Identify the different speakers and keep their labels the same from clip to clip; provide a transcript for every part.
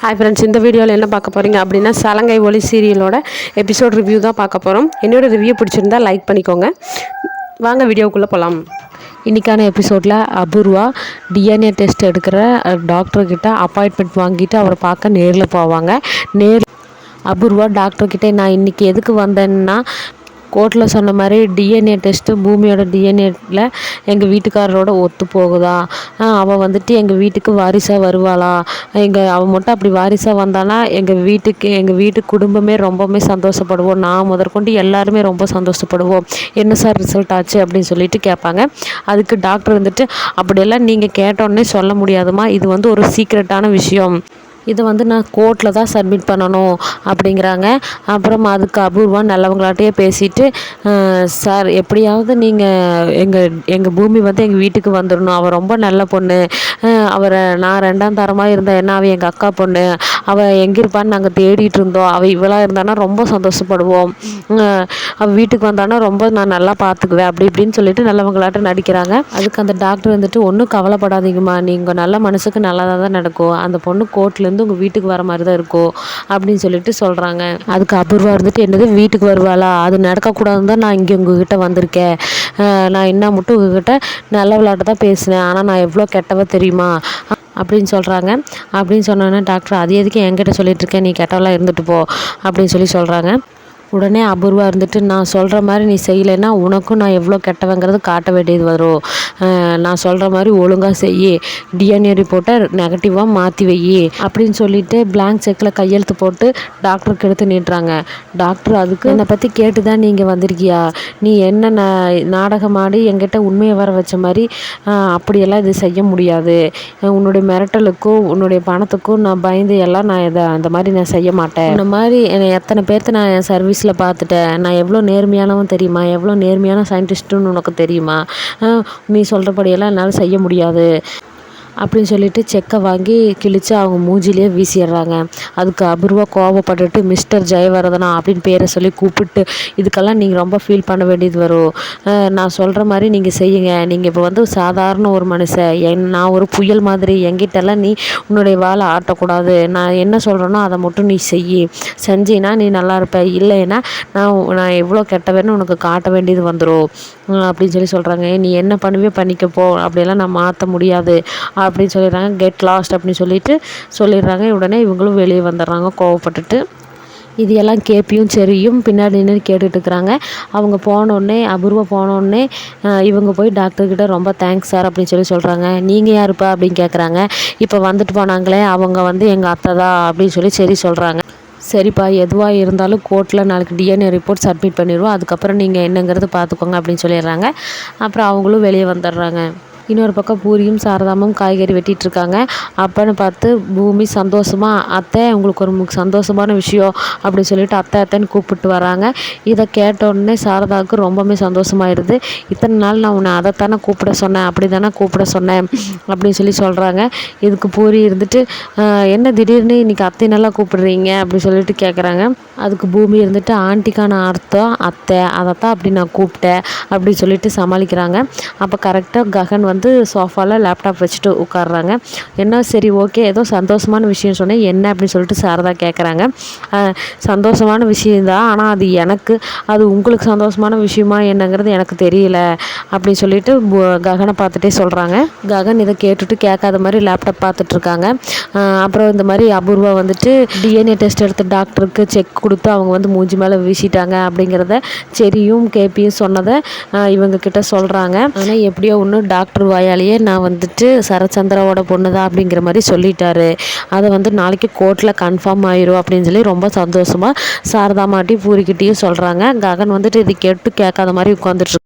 Speaker 1: Hi friends இந்த வீடியோவில் என்ன பார்க்க போகிறீங்க அப்படின்னா சலங்கை ஒளி சீரியலோட எபிசோட் ரிவ்யூ தான் பார்க்க போகிறோம் என்னோடய ரிவ்யூ பிடிச்சிருந்தா லைக் பண்ணிக்கோங்க. வாங்க வீடியோக்குள்ளே போகலாம் இன்றைக்கான எபிசோடில் அபூர்வா டிஎன்ஏ டெஸ்ட் எடுக்கிற டாக்டர்கிட்ட அப்பாயின்மெண்ட் வாங்கிட்டு அவரை பார்க்க நேரில் போவாங்க. நேர் அபூர்வா டாக்டர்கிட்ட நான் இன்றைக்கி எதுக்கு வந்தேன்னா கோர்ட்டில் சொன்ன மாதிரி டிஎன்ஏ டெஸ்ட்டு பூமியோட டிஎன்ஏல எங்கள் வீட்டுக்காரரோட ஒத்து போகுதா? அவள் வந்துட்டு எங்கள் வீட்டுக்கு வாரிசாக வருவாளா? எங்கள் அவள் மட்டும் அப்படி வாரிசாக வந்தானா எங்கள் வீட்டுக்கு எங்கள் வீட்டு குடும்பமே ரொம்பவுமே சந்தோஷப்படுவோம். நான் முதற்கொண்டு எல்லாருமே ரொம்ப சந்தோஷப்படுவோம். என்ன சார் ரிசல்ட் ஆச்சு அப்படின்னு சொல்லிட்டு கேட்பாங்க. அதுக்கு டாக்டர் வந்துட்டு அப்படியெல்லாம் நீங்கள் கேட்டோன்னே சொல்ல முடியாதுமா? இது வந்து ஒரு சீக்ரெட்டான விஷயம். இதை வந்து நான் கோர்ட்டில் தான் சப்மிட் பண்ணணும் அப்படிங்கிறாங்க. அப்புறம் அதுக்கு அபூர்வா நல்லவங்களாட்டையே பேசிட்டு சார் எப்படியாவது நீங்கள் எங்கள் எங்கள் பூமி வந்து எங்கள் வீட்டுக்கு வந்துடணும் அவள் ரொம்ப நல்ல பொண்ணு. அவரை நான் ரெண்டாம் தரமாக இருந்தேன் என்ன அவள் எங்கள் அக்கா பொண்ணு. அவள் எங்கே இருப்பான்னு நாங்கள் தேடிட்டு இருந்தோம். அவள் இவளாக இருந்தானா ரொம்ப சந்தோஷப்படுவோம். அவள் வீட்டுக்கு வந்தானா ரொம்ப நான் நல்லா பார்த்துக்குவேன் அப்படி இப்படின்னு சொல்லிட்டு நல்லவங்களாட்டம் நடிக்கிறாங்க. அதுக்கு அந்த டாக்டர் வந்துட்டு ஒன்றும் கவலைப்படாதீங்கம்மா. நீங்கள் நல்ல மனசுக்கு நல்லதாக தான் நடக்கும். அந்த பொண்ணு கோர்ட்லேருந்து வந்து உங்கள் வீட்டுக்கு வர மாதிரி தான் இருக்கும் அப்படின்னு சொல்லிட்டு சொல்கிறாங்க அதுக்கு அபூர்வா இருந்துட்டு என்னது வீட்டுக்கு வருவாளா? அது நடக்கக்கூடாதுன்னு தான் நான் இங்கே உங்ககிட்ட வந்திருக்கேன். நான் என்ன மட்டும் உங்ககிட்ட நல்ல விளையாட்டு தான் பேசினேன். ஆனால் நான் எவ்வளோ கெட்டவ தெரியுமா? அப்படின்னு சொல்கிறாங்க அப்படின்னு சொன்னோன்னே டாக்டர் அது எதுக்கு என்கிட்ட சொல்லிட்டு இருக்கேன் நீ கெட்டவெல்லாம் இருந்துட்டு போ. அப்படின்னு சொல்லி சொல்கிறாங்க உடனே அபூர்வா இருந்துட்டு நான் சொல்கிற மாதிரி நீ செய்யலைன்னா உனக்கும் நான் எவ்வளோ கெட்டவங்கிறது காட்ட வேண்டியது வரும். நான் சொல்கிற மாதிரி ஒழுங்காக செய் டிஎன்ஏ ரிப்போர்ட்டை நெகட்டிவாக மாற்றி வை அப்படின்னு சொல்லிட்டு பிளாங்க் செக்கில் கையெழுத்து போட்டு டாக்டருக்கு எடுத்து நீட்டுறாங்க. டாக்டர் அதுக்கு என்னை பற்றி கேட்டு தான் நீங்கள் வந்திருக்கியா? நீ என்ன நாடகம் ஆடி என்கிட்ட உண்மையை வர வச்ச மாதிரி அப்படியெல்லாம் இது செய்ய முடியாது. உன்னுடைய மிரட்டலுக்கும் உன்னுடைய பணத்துக்கும் நான் பயந்து எல்லாம் நான் இதை அந்த மாதிரி நான் செய்ய மாட்டேன். இந்த மாதிரி எத்தனை பேர்த்து நான் என் சர்வீஸ் நியூஸில் பார்த்துட்டேன். நான் எவ்வளோ நேர்மையானவன் தெரியுமா? எவ்வளோ நேர்மையான சயின்டிஸ்ட்டுன்னு உனக்கு தெரியுமா? நீ சொல்கிறபடியெல்லாம் என்னால் செய்ய முடியாது. அப்படின்னு சொல்லிட்டு செக்கை வாங்கி கிழித்து அவங்க மூஞ்சிலேயே வீசிடுறாங்க. அதுக்கு அபூர்வா கோவப்பட்டுட்டு மிஸ்டர் ஜெயவரதனா அப்படின்னு பேரை சொல்லி கூப்பிட்டு இதுக்கெல்லாம் நீங்கள் ரொம்ப ஃபீல் பண்ண வேண்டியது வரும். நான் சொல்கிற மாதிரி நீங்கள் செய்யுங்க. நீங்கள் இப்போ வந்து சாதாரண ஒரு மனுஷன். என் நான் ஒரு புயல் மாதிரி. எங்கிட்டெல்லாம் நீ உன்னுடைய வாழை ஆட்டக்கூடாது. நான் என்ன சொல்கிறேனோ அதை மட்டும் நீ செய் செஞ்சினா நீ நல்லா இருப்ப. இல்லைன்னா நான் நான் எவ்வளோ கெட்டவேன்னு உனக்கு காட்ட வேண்டியது வந்துடும் அப்படின்னு சொல்லி சொல்கிறாங்க நீ என்ன பண்ணுவே பண்ணிக்கப்போ. அப்படியெல்லாம் நான் மாற்ற முடியாது. அப்படின்னு சொல்லிடுறாங்க. கெட் லாஸ்ட் அப்படின்னு சொல்லிட்டு சொல்லிடுறாங்க. உடனே இவங்களும் வெளியே வந்துடுறாங்க. கோவப்பட்டுட்டு. இது எல்லாம் கேப்பியும் செரியும் பின்னாடி நின்று கேட்டுட்டு இருக்கிறாங்க. அவங்க போனோடனே அபூர்வம் போனோடனே இவங்க போய் டாக்டர்கிட்ட ரொம்ப தேங்க்ஸ் சார் அப்படின்னு சொல்லி சொல்கிறாங்க நீங்கள் யாருப்பா அப்படின்னு கேட்குறாங்க இப்போ வந்துட்டு போனாங்களே அவங்க வந்து எங்கள் அத்தை தான் அப்படின்னு சொல்லி சரி சொல்கிறாங்க சரிப்பா எதுவாக இருந்தாலும் கோர்ட்டில் நாளைக்கு டிஎன்ஏ ரிப்போர்ட் சப்மிட் பண்ணிடுவோம். அதுக்கப்புறம் நீங்கள் என்னங்கிறது பார்த்துக்கோங்க அப்படின்னு சொல்லிடுறாங்க. அப்புறம் அவங்களும் வெளியே வந்துடுறாங்க. இன்னொரு பக்கம் பூரியும் சாரதாமும் காய்கறி வெட்டிகிட்ருக்காங்க அப்போன்னு பார்த்து பூமி சந்தோஷமாக அத்தை உங்களுக்கு ஒரு சந்தோஷமான விஷயம் அப்படின்னு சொல்லிட்டு அத்தை அத்தைன்னு கூப்பிட்டு வராங்க. இதை கேட்டோடனே சாரதாவுக்கு ரொம்பவுமே சந்தோஷமாயிருது. இத்தனை நாள் நான் உன்னை அதைத்தானே கூப்பிட சொன்னேன் அப்படி தானே கூப்பிட சொன்னேன் அப்படின்னு சொல்லி சொல்கிறாங்க இதுக்கு பூரி இருந்துட்டு என்ன திடீர்னு இன்றைக்கி அத்தை நல்லா கூப்பிடுறீங்க? அப்படின்னு சொல்லிட்டு கேட்குறாங்க அதுக்கு பூமி இருந்துட்டு ஆண்டிக்கான அர்த்தம் அத்தை அதைத்தான் அப்படி நான் கூப்பிட்டேன் அப்படின்னு சொல்லிட்டு சமாளிக்கிறாங்க. அப்போ கரெக்டாக ககன் வந்து வந்து சோஃபாவில் லேப்டாப் வச்சுட்டு உட்காடுறாங்க என்ன சரி ஓகே ஏதோ சந்தோஷமான விஷயம் சொன்னேன். என்ன அப்படின்னு சொல்லிட்டு சாரதா கேட்குறாங்க சந்தோஷமான விஷயந்தான் ஆனால் அது எனக்கு அது உங்களுக்கு சந்தோஷமான விஷயமா என்னங்கிறது எனக்கு தெரியல. அப்படின்னு சொல்லிட்டு ககனை பார்த்துட்டே சொல்கிறாங்க ககன் இதை கேட்டுட்டு கேட்காத மாதிரி லேப்டாப் பார்த்துட்ருக்காங்க அப்புறம் இந்த மாதிரி அபூர்வா வந்துட்டு டிஎன்ஏ டெஸ்ட் எடுத்து டாக்டருக்கு செக் கொடுத்து அவங்க வந்து மூஞ்சி மேலே வீசிட்டாங்க அப்படிங்கிறத செரியும் கேபியும் சொன்னதை இவங்கக்கிட்ட சொல்கிறாங்க ஆனால் எப்படியோ ஒன்று டாக்டர் வாயாலேயே நான் வந்துட்டு சரச்சந்திராவோட பொண்ணு தான் அப்படிங்கிற மாதிரி சொல்லிட்டாரு. அதை வந்து நாளைக்கு கோர்ட்டில் கன்ஃபார்ம் ஆயிரும் அப்படின்னு சொல்லி ரொம்ப சந்தோஷமாக சாரதாமாட்டி பூரிக்கிட்டேயும் சொல்கிறாங்க ககன் வந்துட்டு இது கேட்டு கேட்காத மாதிரி உட்காந்துட்டு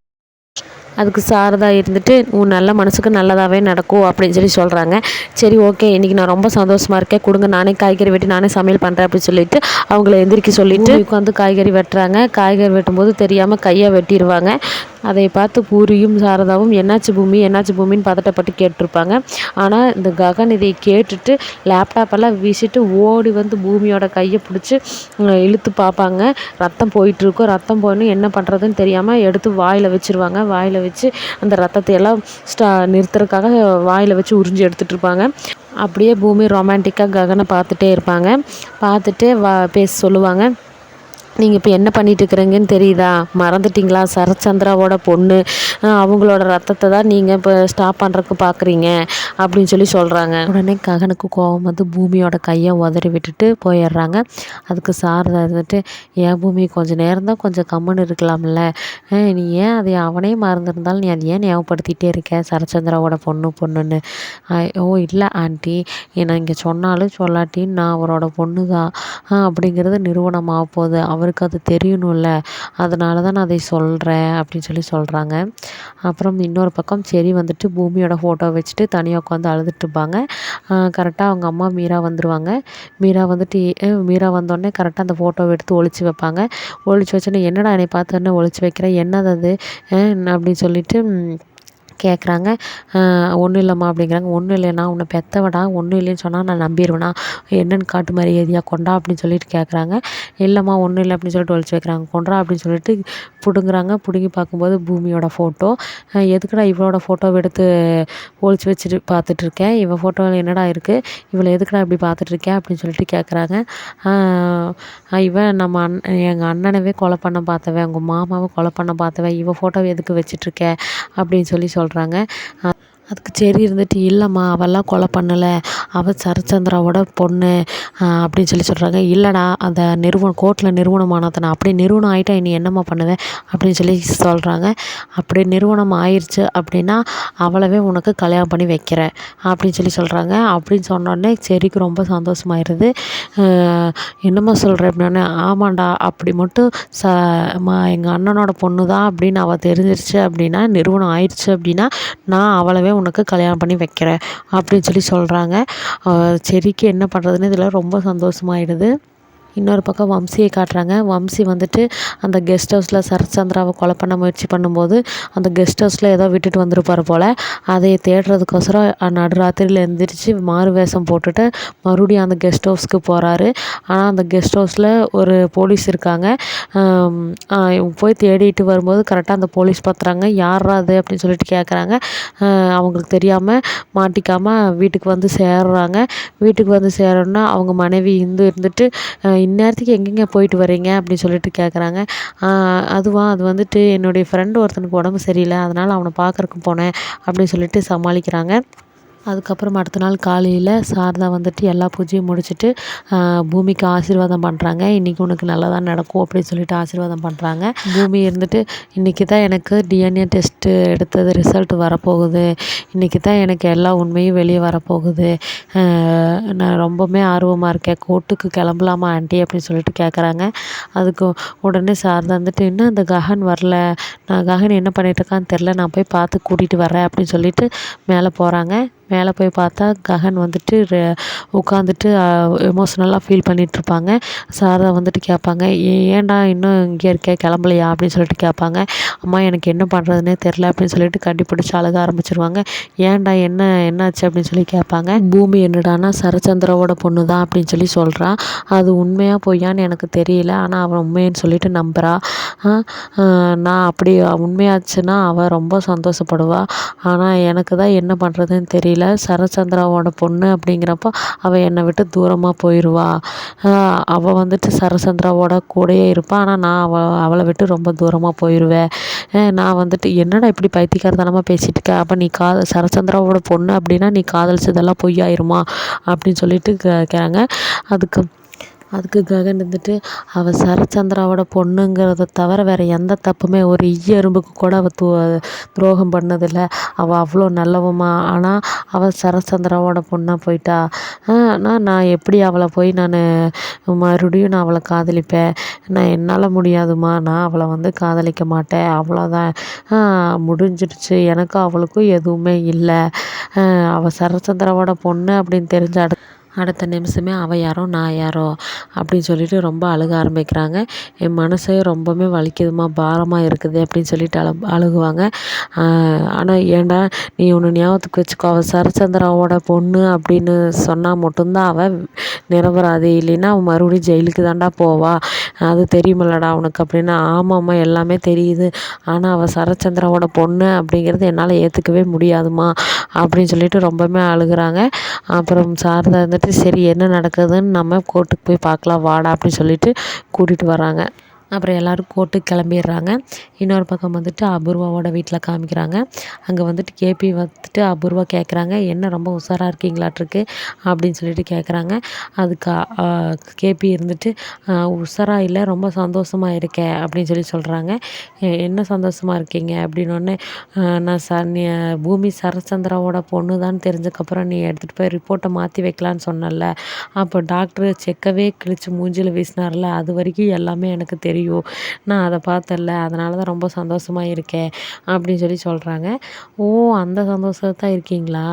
Speaker 1: அதுக்கு சாரதாக இருந்துட்டு உன் நல்ல மனசுக்கு நல்லதாகவே நடக்கும் அப்படின்னு சொல்லி சொல்கிறாங்க சரி ஓகே இன்றைக்கி நான் ரொம்ப சந்தோஷமாக இருக்கேன். கொடுங்க நானே காய்கறி வெட்டி நானே சமையல் பண்ணுறேன் அப்படின்னு சொல்லிட்டு அவங்கள எந்திரிக்க சொல்லிட்டு உட்காந்து காய்கறி வெட்டுறாங்க. காய்கறி வெட்டும்போது தெரியாமல் கையை வெட்டிடுவாங்க அதை பார்த்து பூரியும் சாரதாவும் என்னாச்சு பூமி என்னாச்சு பூமின்னு பதட்டப்பட்டு கேட்டிருப்பாங்க. ஆனால் இந்த ககன் இதை கேட்டுட்டு லேப்டாப்பெல்லாம் வீசிட்டு ஓடி வந்து பூமியோட கையை பிடிச்சி இழுத்து பார்ப்பாங்க. ரத்தம் போயிட்டுருக்கும் ரத்தம் போயின்னு என்ன பண்ணுறதுன்னு தெரியாமல் எடுத்து வாயில் வச்சுருவாங்க. வாயில் வச்சு அந்த ரத்தத்தை எல்லாம் ஸ்டா நிறுத்துறதுக்காக வாயில் வச்சு உறிஞ்சி எடுத்துகிட்டு இருப்பாங்க. அப்படியே பூமி ரொமான்டிக்காக ககனை பார்த்துட்டே இருப்பாங்க. பார்த்துட்டு வா பேச சொல்லுவாங்க. நீங்கள் இப்போ என்ன பண்ணிட்டு இருக்கிறீங்கன்னு தெரியுதா? மறந்துட்டீங்களா? சரச்சந்திராவோட பொண்ணு அவங்களோட ரத்தத்தை தான் நீங்கள் இப்போ ஸ்டாப் பண்ணுறதுக்கு பார்க்குறீங்க அப்படின்னு சொல்லி சொல்கிறாங்க உடனே ககனுக்கு கோபம் வந்து பூமியோட கையை உதறி விட்டுட்டு போயிடுறாங்க. அதுக்கு சாரதா இருந்துட்டு ஏன் பூமி கொஞ்சம் நேரம் தான் கொஞ்சம் கம்முன்னு இருக்கலாம்ல. நீ ஏன் அதை அவனே மறந்துருந்தாலும் நீ அதை ஏன் ஞாபகப்படுத்திகிட்டே இருக்க? சரச்சந்திராவோட பொண்ணு பொண்ணுன்னு. ஓ இல்லை ஆண்டி. நான் இங்கே சொன்னாலும் சொல்லாட்டின்னு நான் அவரோட பொண்ணு தான் அப்படிங்கிறது நிறுவனமாக போகுது. அவருக்கு அது தெரியணும்ல. அதனால தான் நான் அதை சொல்கிறேன் அப்படின்னு சொல்லி சொல்கிறாங்க அப்புறம் இன்னொரு பக்கம் செரி வந்துட்டு பூமியோட ஃபோட்டோ வச்சுட்டு தனியாக உட்காந்து அழுதுட்டுருப்பாங்க கரெக்டாக அவங்க அம்மா மீரா வந்துடுவாங்க மீரா வந்துட்டு மீரா வந்தோடனே கரெக்டாக அந்த ஃபோட்டோவை எடுத்து ஒழிச்சு வைப்பாங்க. ஒழிச்சு வச்சோன்னே என்னடா என்னை பார்த்து என்ன ஒழிச்சு வைக்கிறேன் என்னது அது? அப்படின்னு சொல்லிட்டு கேட்குறாங்க ஒன்றும் இல்லைம்மா அப்படிங்கிறாங்க. ஒன்றும் இல்லைண்ணா உன்னை பெத்தவடா ஒன்றும் இல்லைன்னு சொன்னால் நான் நம்பிடுவேனா என்னென்னு காட்டு மரியாதையாக கொண்டா? அப்படின்னு சொல்லிட்டு கேட்குறாங்க இல்லைம்மா ஒன்றும் இல்லை அப்படின்னு சொல்லிட்டு ஒழிச்சு வைக்கிறாங்க. கொண்டா அப்படின்னு சொல்லிட்டு பிடுங்குறாங்க. பிடுங்கி பார்க்கும்போது பூமியோட ஃபோட்டோ எதுக்குடா இவளோட ஃபோட்டோவை எடுத்து ஒழிச்சு வச்சுட்டு பார்த்துட்டு இருக்கேன்? இவன் ஃபோட்டோவில் என்னடா இருக்குது இவளை எதுக்குடா இப்படி பார்த்துட்டு இருக்கேன் அப்படின்னு சொல்லிட்டு கேட்குறாங்க இவன் நம்ம அண் எங்கள் அண்ணனவே கொலை பண்ண பார்த்தவன் உங்கள் மாமாவை கொலை பண்ண பார்த்தவன் இவன் ஃபோட்டோவை எதுக்கு வச்சிட்ருக்க அப்படின்னு சொல்லி சொல்கிறாங்க சொல்கிறாங்க அதுக்கு சரி இருந்துட்டு இல்லைம்மா அவெல்லாம் கொலை பண்ணலை. அவள் சரச்சந்திராவோட பொண்ணு அப்படின்னு சொல்லி சொல்கிறாங்க இல்லைடா அந்த நிறுவனம் கோர்ட்டில் நிறுவனம் நான் அப்படி நிறுவனம் ஆகிட்டா நீ என்னம்மா பண்ணுவேன் அப்படின்னு சொல்லி சொல்கிறாங்க அப்படி நிறுவனம் ஆயிடுச்சு அப்படின்னா அவளவே உனக்கு கல்யாணம் பண்ணி வைக்கிறேன் அப்படின்னு சொல்லி சொல்கிறாங்க அப்படின்னு சொன்னோடனே செரிக்கு ரொம்ப சந்தோஷமாயிருது. என்னம்மா சொல்கிறேன் அப்படின்னே ஆமாண்டா அப்படி மட்டும் ச மா எங்கள் அண்ணனோட பொண்ணு தான் அப்படின்னு அவள் தெரிஞ்சிருச்சு அப்படின்னா நிறுவனம் ஆயிடுச்சு அப்படின்னா நான் அவளவே உனக்கு கல்யாணம் பண்ணி வைக்கிறேன் அப்படின்னு சொல்லி சொல்கிறாங்க செரிக்கு என்ன பண்ணுறதுன்னு இதில் ரொம்ப சந்தோஷமாயிடுது. இன்னொரு பக்கம் வம்சியை காட்டுறாங்க. வம்சி வந்துட்டு அந்த கெஸ்ட் ஹவுஸில் சரத்சந்திராவை கொலை பண்ண முயற்சி பண்ணும்போது அந்த கெஸ்ட் ஹவுஸில் ஏதோ விட்டுட்டு வந்திருப்பார் போல். அதை தேடுறதுக்கோசரம் நடுராத்திரியில் எந்திரிச்சு மாறு வேஷம் போட்டுட்டு மறுபடியும் அந்த கெஸ்ட் ஹவுஸ்க்கு போகிறாரு ஆனால் அந்த கெஸ்ட் ஹவுஸில் ஒரு போலீஸ் இருக்காங்க. இவங்க போய் தேடிட்டு வரும்போது கரெக்டாக அந்த போலீஸ் பார்த்துறாங்க யாரா அது அப்படின்னு சொல்லிட்டு கேட்குறாங்க அவங்களுக்கு தெரியாமல் மாட்டிக்காமல் வீட்டுக்கு வந்து சேர்றாங்க. வீட்டுக்கு வந்து சேரணுன்னா அவங்க மனைவி இந்து இருந்துட்டு இந்நேரத்துக்கு எங்கெங்கே போயிட்டு வரீங்க அப்படின்னு சொல்லிட்டு கேட்குறாங்க அதுவா அது வந்துட்டு என்னுடைய ஃப்ரெண்டு ஒருத்தனுக்கு உடம்பு சரியில்லை அதனால் அவனை பார்க்கறக்கு போனேன் அப்படின்னு சொல்லிட்டு சமாளிக்கிறாங்க. அதுக்கப்புறம் அடுத்த நாள் காலையில் சாரதா வந்துட்டு எல்லா பூஜையும் முடிச்சுட்டு பூமிக்கு ஆசீர்வாதம் பண்ணுறாங்க இன்றைக்கி உனக்கு நல்லதாக நடக்கும் அப்படின்னு சொல்லிட்டு ஆசீர்வாதம் பண்ணுறாங்க பூமி இருந்துட்டு இன்றைக்கி தான் எனக்கு டிஎன்ஏ டெஸ்ட்டு எடுத்தது ரிசல்ட் வரப்போகுது. இன்றைக்கி தான் எனக்கு எல்லா உண்மையும் வெளியே வரப்போகுது. நான் ரொம்பவுமே ஆர்வமாக இருக்கேன். கோர்ட்டுக்கு கிளம்பலாமா ஆண்டி அப்படின்னு சொல்லிட்டு கேட்குறாங்க அதுக்கு உடனே சாரதா வந்துட்டு இன்னும் அந்த ககன் வரல? நான் ககன் என்ன பண்ணிட்டு இருக்கான்னு தெரில நான் போய் பார்த்து கூட்டிகிட்டு வரேன் அப்படின்னு சொல்லிட்டு மேலே போகிறாங்க மேலே போய் பார்த்தா ககன் வந்துட்டு உட்காந்துட்டு எமோஷ்னலாக ஃபீல் பண்ணிகிட்ருப்பாங்க சாரதா வந்துட்டு கேட்பாங்க "ஏ- ஏன்டா இன்னும் இங்கே இருக்க கிளம்பலையா? அப்படின்னு சொல்லிட்டு கேட்பாங்க. அம்மா எனக்கு என்ன பண்ணுறதுனே தெரில அப்படின்னு சொல்லிட்டு கண்டுபிடிச்சி அழுக ஆரம்பிச்சிருவாங்க. ஏன்டா என்ன என்னாச்சு? அப்படின்னு சொல்லி கேட்பாங்க. பூமி என்னடான்னா சரச்சந்திராவோட பொண்ணு தான் அப்படின்னு சொல்லி சொல்கிறான் அது உண்மையாக பொய்யான்னு எனக்கு தெரியல ஆனால் அவன் உண்மைன்னு சொல்லிட்டு நம்புகிறா நான் அப்படி உண்மையாச்சுன்னா அவள் ரொம்ப சந்தோஷப்படுவா. ஆனால் எனக்கு தான் என்ன பண்ணுறதுன்னு தெரியல. சரச்சந்திராவோட பொண்ணு அப்படிங்கிறப்போ அவள் என்னை விட்டு தூரமாக போயிடுவா அவள் வந்துட்டு சரசந்திராவோட கூடயே இருப்பாள் ஆனால் நான் அவள் அவளை விட்டு ரொம்ப தூரமாக போயிடுவேன் நான் வந்துட்டு என்னடா இப்படி பைத்தியக்காரத்தனமாக பேசிகிட்டு இருக்க? அப்போ நீ கா சரச்சந்திராவோட பொண்ணு அப்படின்னா நீ காதலிச்சதெல்லாம் பொய்யாயிருமா? அப்படின்னு சொல்லிட்டு கேட்குறாங்க. அதுக்கு அதுக்கு ககன் வந்துட்டு அவள் சரச்சந்திராவோட பொண்ணுங்கிறத தவிர வேறு எந்த தப்புமே ஒரு ஈய எறும்புக்கு கூட அவள் து துரோகம் பண்ணதில்லை. அவள் அவ்வளோ நல்லவம்மா. ஆனால் அவள் சரச்சந்திராவோட பொண்ணாக போயிட்டா. ஆனால் நான் எப்படி அவளை போய் நான் மறுபடியும் நான் அவளை காதலிப்பேன்? நான் என்னால் முடியாதும்மா. நான் அவளை வந்து காதலிக்க மாட்டேன். அவ்வளோதான். முடிஞ்சிடுச்சு. எனக்கும் அவளுக்கும் எதுவுமே இல்லை. அவள் சரச்சந்திராவோட பொண்ணு அப்படின்னு தெரிஞ்ச அடுத்த அடுத்த நிமிஷமே அவள் யாரோ நான் யாரோ அப்படின்னு சொல்லிட்டு ரொம்ப அழுக ஆரம்பிக்கிறாங்க. என் மனசே ரொம்பவுமே வலிக்குதுமா பாரமாக இருக்குது அப்படின்னு சொல்லிட்டு அழு அழுகுவாங்க. ஆனால் ஏன்டா நீ ஒன்று ஞாபகத்துக்கு வச்சுக்கோ அவள் சரச்சந்திராவோட பொண்ணு அப்படின்னு சொன்னால் மட்டும்தான் அவள் நிரபராதி. இல்லைன்னா அவன் மறுபடியும் ஜெயிலுக்கு தாண்டா போவா. அது தெரியுமில்லடா உனக்கு அப்படின்னா. ஆமாம்மா எல்லாமே தெரியுது. ஆனால் அவள் சரச்சந்திராவோட பொண்ணு அப்படிங்கிறது என்னால் ஏற்றுக்கவே முடியாதும்மா அப்படின்னு சொல்லிட்டு ரொம்பவுமே அழுகுறாங்க. அப்புறம் சாரதா பார்த்து சரி என்ன நடக்குதுன்னு நம்ம கோர்ட்டுக்கு போய் பார்க்கலாம் வாடா அப்படின்னு சொல்லிவிட்டு கூட்டிகிட்டு வராங்க அப்புறம் எல்லோரும் கோர்ட்டுக்கு கிளம்பிடுறாங்க. இன்னொரு பக்கம் வந்துட்டு அபூர்வாவோட வீட்டில் காமிக்கிறாங்க. அங்கே வந்துட்டு கேபி வந்துட்டு அபூர்வா கேட்குறாங்க என்ன ரொம்ப உஷாராக இருக்கீங்களாட்டிருக்கு அப்படின்னு சொல்லிட்டு கேட்குறாங்க அதுக்கு கேபி இருந்துட்டு உஷாராக இல்லை ரொம்ப சந்தோஷமாக இருக்கேன் அப்படின்னு சொல்லி சொல்கிறாங்க என்ன சந்தோஷமாக இருக்கீங்க? அப்படின்னோடனே நான் ச நீ பூமி சரச்சந்திராவோட பொண்ணு தான் தெரிஞ்சக்கப்புறம் நீ எடுத்துகிட்டு போய் ரிப்போர்ட்டை மாற்றி வைக்கலான்னு சொன்னல அப்போ டாக்டர் செக்கவே கிழிச்சு மூஞ்சில் வீசினார்ல. அது வரைக்கும் எல்லாமே எனக்கு தெரியும். தெரியும். நான் அதை பார்த்தல அதனால தான் ரொம்ப சந்தோஷமாக இருக்கேன் அப்படின்னு சொல்லி சொல்கிறாங்க ஓ அந்த சந்தோஷத்தான் இருக்கீங்களா?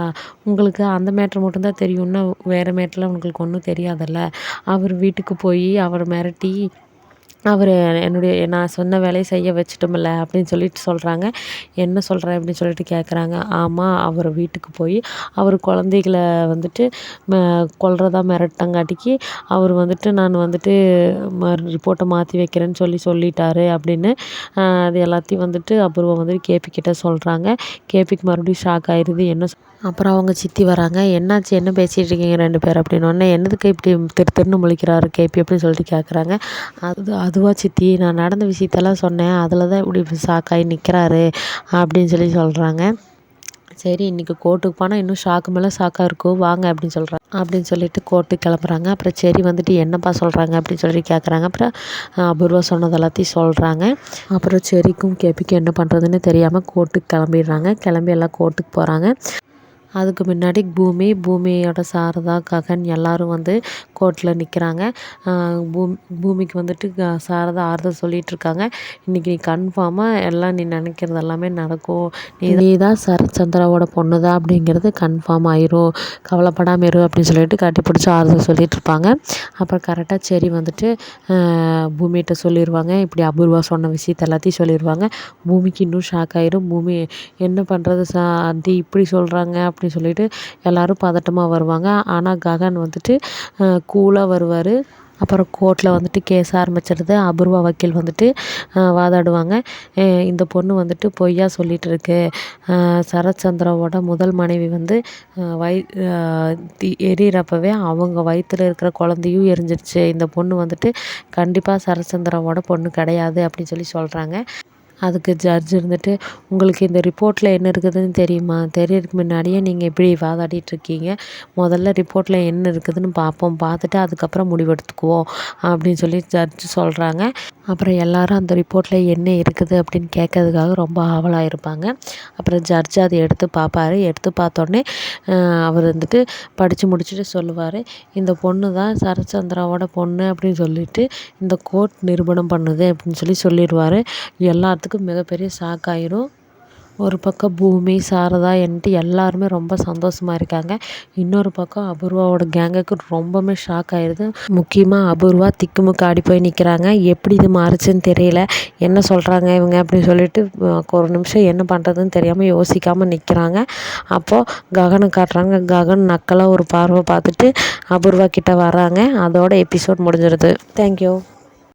Speaker 1: உங்களுக்கு அந்த மேட்ரு மட்டும்தான் தெரியும்னா வேறு மேட்டரில் உங்களுக்கு ஒன்றும் தெரியாதல்ல? அவர் வீட்டுக்கு போய் அவர் மிரட்டி அவர் என்னுடைய நான் சொன்ன வேலையை செய்ய வச்சுட்டோமில்ல அப்படின்னு சொல்லிட்டு சொல்கிறாங்க என்ன சொல்கிற அப்படின்னு சொல்லிட்டு கேட்குறாங்க ஆமாம் அவர் வீட்டுக்கு போய் அவர் குழந்தைகளை வந்துட்டு கொல்றதா மிரட்டங்காட்டிக்கு அவர் வந்துட்டு நான் வந்துட்டு ரிப்போர்ட்டை மாற்றி வைக்கிறேன்னு சொல்லி சொல்லிட்டாரு அப்படின்னு அது எல்லாத்தையும் வந்துட்டு அபூர்வம் வந்துட்டு கேபி கிட்டே சொல்கிறாங்க கேபிக்கு மறுபடியும் ஷாக் ஆயிடுது என்ன அப்புறம் அவங்க சித்தி வராங்க. என்னாச்சு? என்ன பேசிகிட்டு இருக்கீங்க ரெண்டு பேர் அப்படின்னு என்னதுக்கு இப்படி திரு திருன்னு முழிக்கிறாரு கேபி? அப்படின்னு சொல்லிட்டு கேட்குறாங்க அது அதுவா சித்தி? நான் நடந்த விஷயத்தெல்லாம் சொன்னேன். அதில் தான் இப்படி ஷாக்காகி நிற்கிறாரு அப்படின்னு சொல்லி சொல்கிறாங்க சரி இன்றைக்கி கோர்ட்டுக்கு போனால் இன்னும் ஷாக்கு மேலே ஷாக்காக இருக்கும் வாங்க அப்படின்னு சொல்கிறாங்க அப்படின்னு சொல்லிட்டு கோர்ட்டுக்கு கிளம்புறாங்க. அப்புறம் சரி வந்துட்டு என்னப்பா சொல்கிறாங்க அப்படின்னு சொல்லி கேட்குறாங்க அப்புறம் அபூர்வா சொன்னது எல்லாத்தையும் சொல்கிறாங்க அப்புறம் செரிக்கும் கேபிக்கும் என்ன பண்ணுறதுன்னு தெரியாமல் கோர்ட்டுக்கு கிளம்பிடுறாங்க. கிளம்பி எல்லாம் கோர்ட்டுக்கு போகிறாங்க அதுக்கு முன்னாடி பூமி பூமியோட சாரதா ககன் எல்லோரும் வந்து கோர்ட்டில் நிற்கிறாங்க பூமி பூமிக்கு வந்துட்டு சாரதா ஆறுதல் சொல்லிகிட்ருக்காங்க இன்றைக்கி நீ கன்ஃபார்மாக எல்லாம் நீ நினைக்கிறது எல்லாமே நடக்கும். நீ தான் சரச்சந்திராவோட பொண்ணு தான் அப்படிங்கிறது கன்ஃபார்ம் ஆயிரும். கவலைப்படாமல் இரு அப்படின்னு சொல்லிட்டு கட்டி பிடிச்சி ஆறுதல் சொல்லிகிட்ருப்பாங்க அப்புறம் கரெக்டாக சரி வந்துட்டு பூமிகிட்ட சொல்லிடுவாங்க இப்படி அபூர்வா சொன்ன விஷயத்த எல்லாத்தையும் சொல்லிடுவாங்க பூமிக்கு இன்னும் ஷாக் ஆயிரும். பூமி என்ன பண்ணுறது சா ஆண்டி இப்படி சொல்கிறாங்க அப்படி சொல்லிட்டு எல்லோரும் பதட்டமாக வருவாங்க. ஆனால் ககன் வந்துட்டு கூலாக வருவார். அப்புறம் கோர்ட்டில் வந்துட்டு கேஸ் ஆரம்பிச்சிடுது அபூர்வா வக்கீல் வந்துட்டு வாதாடுவாங்க. இந்த பொண்ணு வந்துட்டு பொய்யா சொல்லிகிட்டு இருக்கு. சரத்சந்திராவோட முதல் மனைவி வந்து வை எரியிறப்பவே அவங்க வயிற்றில் இருக்கிற குழந்தையும் எரிஞ்சிருச்சு. இந்த பொண்ணு வந்துட்டு கண்டிப்பாக சரத்சந்திராவோட பொண்ணு கிடையாது அப்படின்னு சொல்லி சொல்கிறாங்க அதுக்கு ஜட்ஜ் இருந்துட்டு உங்களுக்கு இந்த ரிப்போர்ட்டில் என்ன இருக்குதுன்னு தெரியுமா? தெரியறதுக்கு முன்னாடியே நீங்கள் எப்படி வாதாடிட்டுருக்கீங்க? முதல்ல ரிப்போர்ட்டில் என்ன இருக்குதுன்னு பார்ப்போம் பார்த்துட்டு அதுக்கப்புறம் முடிவெடுத்துக்குவோம். அப்படின்னு சொல்லி ஜட்ஜ் சொல்கிறாங்க அப்புறம் எல்லாரும் அந்த ரிப்போர்ட்டில் என்ன இருக்குது அப்படின்னு கேட்கறதுக்காக ரொம்ப ஆவலாக இருப்பாங்க அப்புறம் ஜட்ஜ் அதை எடுத்து பார்ப்பாரு எடுத்து பார்த்தோன்னே அவர் வந்துட்டு படித்து முடிச்சுட்டு சொல்லுவார் இந்த பொண்ணு தான் சரச்சந்திராவோட பொண்ணு அப்படின்னு சொல்லிட்டு இந்த கோர்ட் நிரூபணம் பண்ணுது அப்படின்னு சொல்லி சொல்லிடுவார். எல்லாத்துக்கும் மிகப்பெரிய ஷாக் ஆயிரும். ஒரு பக்கம் பூமி சாரதா என்ட்டு எல்லாருமே ரொம்ப சந்தோஷமாக இருக்காங்க. இன்னொரு பக்கம் அபூர்வாவோட கேங்குக்கு ரொம்பவுமே ஷாக் ஆயிடுது முக்கியமாக அபூர்வா திக்குமுக்கு ஆடி போய் நிற்கிறாங்க எப்படி இது மாறுச்சுன்னு தெரியல. என்ன சொல்கிறாங்க இவங்க அப்படின்னு சொல்லிட்டு ஒரு நிமிஷம் என்ன பண்ணுறதுன்னு தெரியாமல் யோசிக்காமல் நிற்கிறாங்க அப்போது ககனை காட்டுறாங்க. ககன் நக்கலாக ஒரு பார்வை பார்த்துட்டு அபூர்வா கிட்டே வராங்க அதோட எபிசோட் முடிஞ்சிடுது தேங்க்யூ